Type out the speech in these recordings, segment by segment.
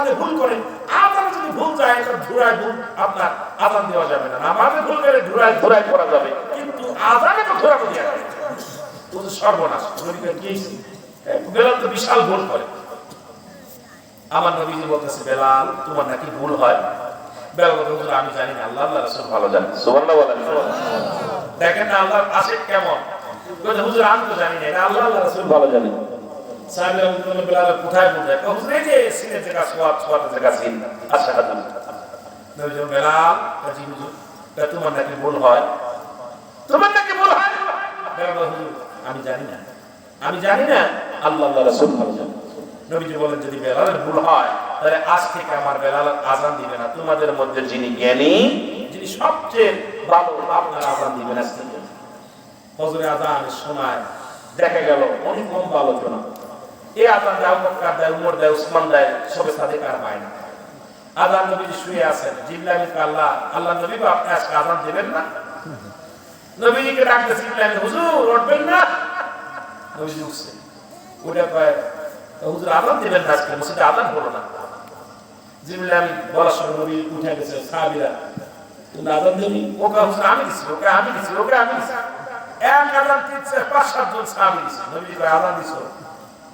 আজানে ভুল করে আজানে যদি ভুল যায় এটা ধুরায় ভুল আপনার আজান দেওয়া যাবে না। নামাজে ভুল করে ধুরায় ধুরায় করা যাবে। কিন্তু আজানে তো ধরা দেওয়া যাবে। ও তো সর্বনাশ বেলাল তো বিশাল ভুল করে। আমার নবীজি বলতেছে বেলাল তোমার নাকি ভুল হয়? বেলাল বলতে আমি জানি না আল্লাহ আল্লাহ রাসূল ভালো জানেন সুবহানাল্লাহ বলেন। দেখেন না আল্লাহর আশিক কেমন? হুজুর আমি তো জানি না আল্লাহ আল্লাহ রাসূল ভালো জানেন কোথায় ভুল হুজুর যে জায়গা জায়গা হাজার হুজুর নাকি ভুল হয়? ভুল হুজুর, আমি জানি না। আমি জানি না। আল্লাহ আল্লাহ ভালো নবীজি বলেন, যদি বেলালের ভুল হয়, তাহলে আজ থেকে আমার বেলাল আজান দিবে না। তোমাদের মধ্যে যিনি জ্ঞানী, যিনি সবচেয়ে ভালো, আপনার আজান দিবেন ফজরে আজানের সময় দেখা গেল অনেক লম্বা আলোচনা। এই আজান দেয় বকর দেয়, উমর দেয়, উসমান দেয়, সবে সাদেক আর পায় না। আজান নবীজি শুয়ে আছেন জিবলামি আল্লাহ আল্লাহ নবী আপনি আজকে আজান দেবেন না। নবীজিকে ডাকতে জিবলামি হুজুর উঠবেন না। নবীজি উঠছে, উঠে কয় হুজুর আজান দেবেন না আজকে, মসজিদে আজান হলো না। জিবলামি বলার সময় নবী উঠে গেছে, সাহাবীরা আজান দেবি ওকে হুজুর আমি দিছি, ওকে আমি দিছি, ওকে আমি দিছি। এক আজান দিচ্ছে পাঁচ সাতজন সাহাবী দিছে। নবী কয়, আজান দিছো?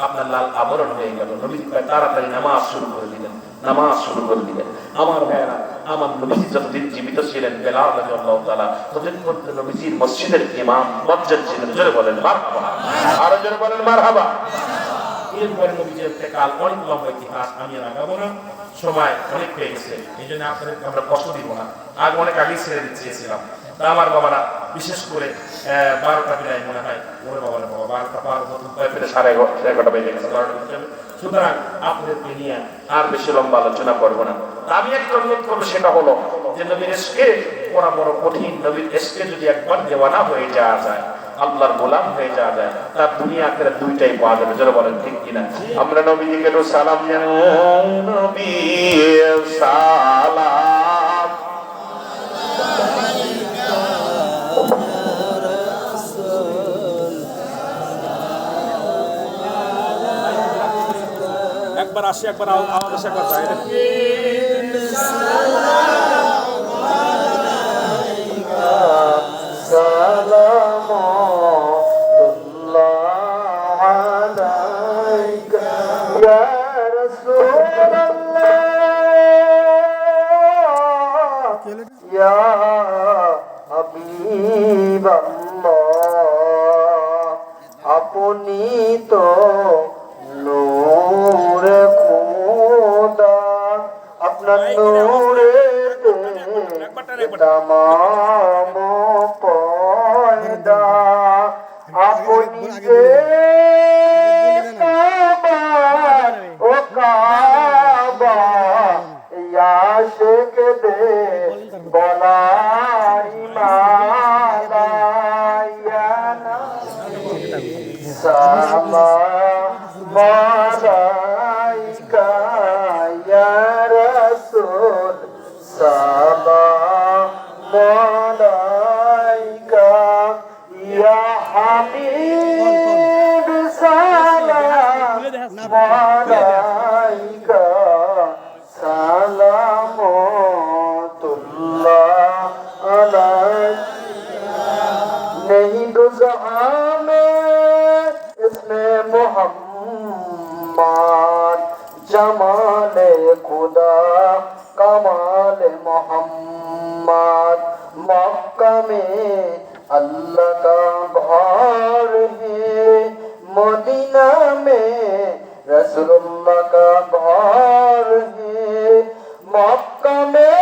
আপনার লাল আবরণ হয়ে গেল। কয়, তাড়াতাড়ি নামাজ শুরু করে দিলেন। নামাজ শুরু করে দিলেন। আমার ভাইয়েরা, আমার নবীজি যতদিন জীবিত ছিলেন, বেলাল রাদিয়াল্লাহু তাআলা, ততদিন পর্যন্ত নবীজির মসজিদের ইমাম মসজিদ ছিলেন জোরে বলেন, মারহাবা। আরও জোরে বলেন, মারহাবা। এরপরে নবীজির ইন্তেকাল অনেক লম্বা ইতিহাস, আমি আগাবো না। সময় অনেক হয়ে গেছে। এই জন্য আপনাদেরকে আমরা কষ্ট দিব না। আগে অনেক আগেই ছেড়ে দিতে চেয়েছিলাম। তা আমার বাবারা বিশেষ করে বারোটা বিদায় মনে হয় ওরে বাবার বাবা বারোটা বারো ফেলে সাড়ে এগারো- এগারোটা বেজে গেছে। সুতরাং আপনাদেরকে নিয়ে আর বেশি লম্বা আলোচনা করব না। আমি একটা অনুরোধ করব সেটা হলো যে নবীর এসকে পড়া বড় কঠিন। নবীর এসকে যদি একবার দেওয়ানা হয়ে যাওয়া যায় আল্লাহর গোলাম হয়ে যাওয়া যায় তার দুনিয়া আখেরাত দুইটাই পাওয়া যাবে। যারা বলেন ঠিক কিনা? আমরা একটু সালাম জানাই। নবী সালাম। একবার আসি একবার আও- আওয়াজ আসে একবার যায়। তমাম পয়দা আপনি যে কাবা ও কাবা ইয়াশক দে বলাই মালা ইয়া মালাইকা ইয়া হাবিব जमाल खुदा कमाल मोहम्मद मक्का में अल्लाह का घर है मदीना में रसूलुल्लाह का घर है मक्का में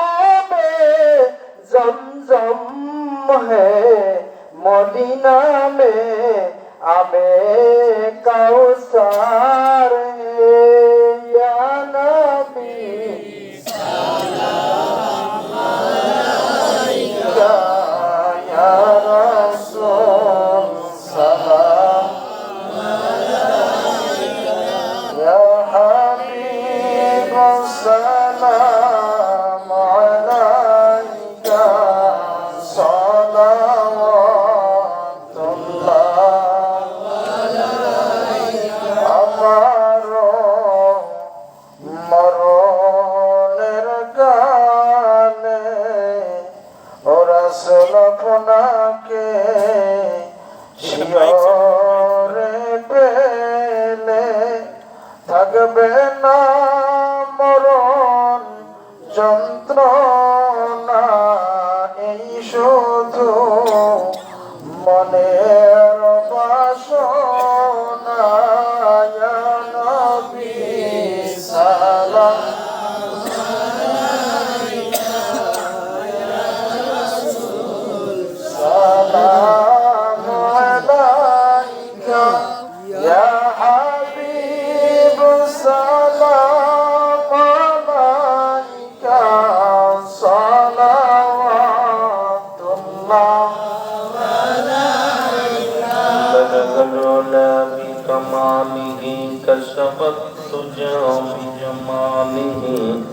आबे जमजम है मदीना में आबे कौसार আপনাকে শিয়রে পেলে থাকবে না মরণ যন্ত্রণা এই শুধু মনে بكماله كشف الدجى بجماله